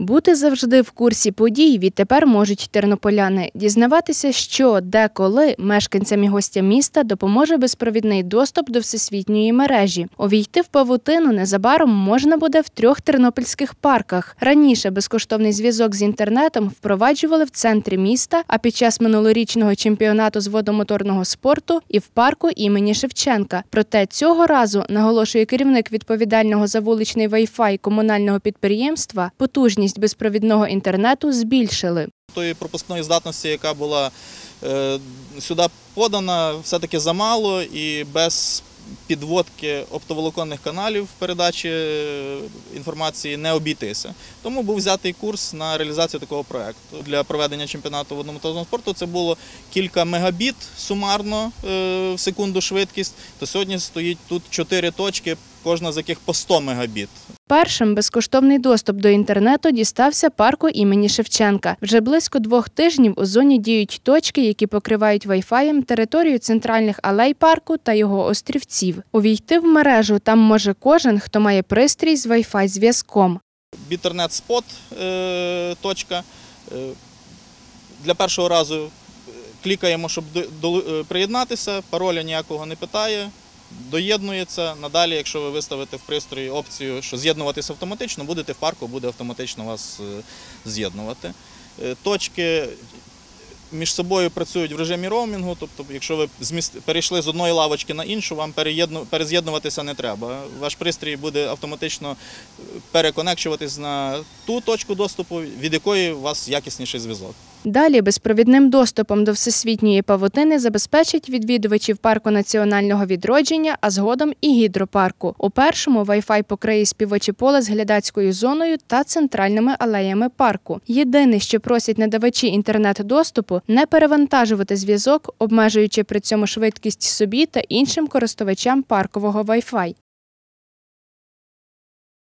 Бути завжди в курсі подій відтепер можуть тернополяни. Дізнаватися, що, де, коли мешканцям і гостям міста допоможе безпровідний доступ до всесвітньої мережі. Увійти в павутину незабаром можна буде в трьох тернопільських парках. Раніше безкоштовний зв'язок з інтернетом впроваджували в центрі міста, а під час минулорічного чемпіонату з водомоторного спорту і в парку імені Шевченка. Проте цього разу наголошує керівник відповідального за вуличний Wi-Fi комунального підприємства, потужність безпровідного інтернету збільшили. Тої пропускної здатності, яка була е, сюди подана, все-таки замало і без підводки оптоволоконних каналів передачі е, інформації не обійтися. Тому був взятий курс на реалізацію такого проекту. Для проведення чемпіонату водномоторного спорту це було кілька мегабіт сумарно е, в секунду швидкість. То сьогодні стоїть тут чотири точки, кожна з яких по 100 мегабіт. Першим безкоштовний доступ до інтернету дістався парку імені Шевченка. Вже близько двох тижнів у зоні діють точки, які покривають вайфаєм територію центральних алей парку та його острівців. Увійти в мережу там може кожен, хто має пристрій з вайфай зв'язком. Бітернет спот е, точка. Е, Для першого разу е, клікаємо, щоб приєднатися, пароля ніякого не питає. Доєднується. Надалі, якщо ви виставите в пристрої опцію, що з'єднуватися автоматично, будете в парку, буде автоматично вас е, з'єднувати. Е, Точки між собою працюють в режимі роумінгу, тобто, якщо ви перейшли з одної лавочки на іншу, вам перез'єднуватися не треба. Ваш пристрій буде автоматично е, переконекчуватись на ту точку доступу, від якої у вас якісніший зв'язок. Далі безпровідним доступом до всесвітньої павутини забезпечать відвідувачів парку національного відродження, а згодом і гідропарку. У першому Wi-Fi покриє співочі поле з глядацькою зоною та центральними алеями парку. Єдине, що просять надавачі інтернет-доступу, не перевантажувати зв'язок, обмежуючи при цьому швидкість собі та іншим користувачам паркового Wi-Fi.